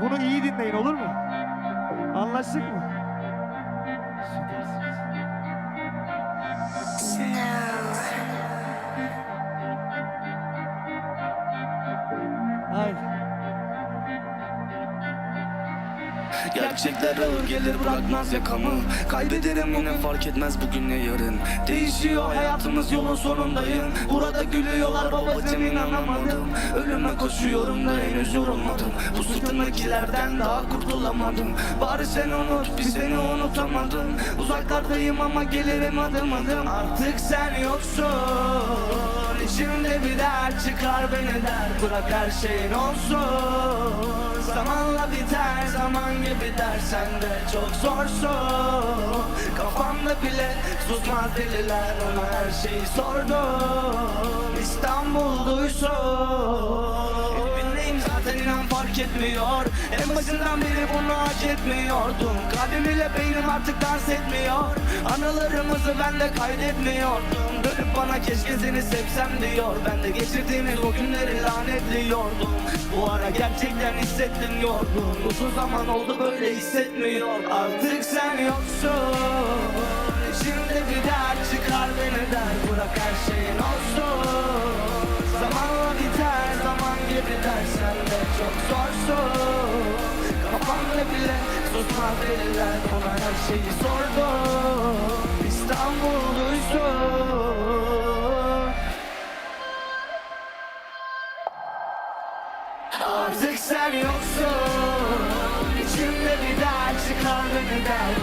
Bunu iyi dinleyin olur mu? Anlaştık mı? Süpersiniz. Haydi. Gerçekler ağır gelir bırakmaz yakamı. Kaybederim yine fark etmez bugün ne yarın. Değişiyor hayatımız yolun sonundayım. Burada gülüyorlar babacım inanamadım. Ölüme koşuyorum da henüz yorulmadım. Bu sırtımdakilerden daha kurtulamadım. Bari sen unut biz seni unutamadım. Uzaklardayım ama gelirim adım adım. Artık sen yoksun. İçimde bir dert çıkar beni der. Bırak her şeyin olsun biter zaman gibi dersen de çok zorsun Kafamda bile susmaz deliler ona her şeyi sordum. İstanbul duysun Evindeyim zaten inan fark etmiyor. En başından beri bunu hak etmiyordum. Kalbim ile beynim artık dans etmiyor. Anılarımızı ben de kaydetmiyordum. Dönüp bana keşke seni sevsem diyor. Ben de geçirdiğimiz o günleri lanetliyordum Bu ara gerçekten hissettim yorgun. Uzun zaman oldu böyle hissetmiyor. Artık sen yoksun. İçimde bir dert çıkar beni der Bırak her şeyin olsun. Zamanla biter zaman gibi dersen de çok zorsun. Kafamda bile susmaz deliler ona her şeyi sordum Artık sen yoksun. İçimde bir dert çıkar beni der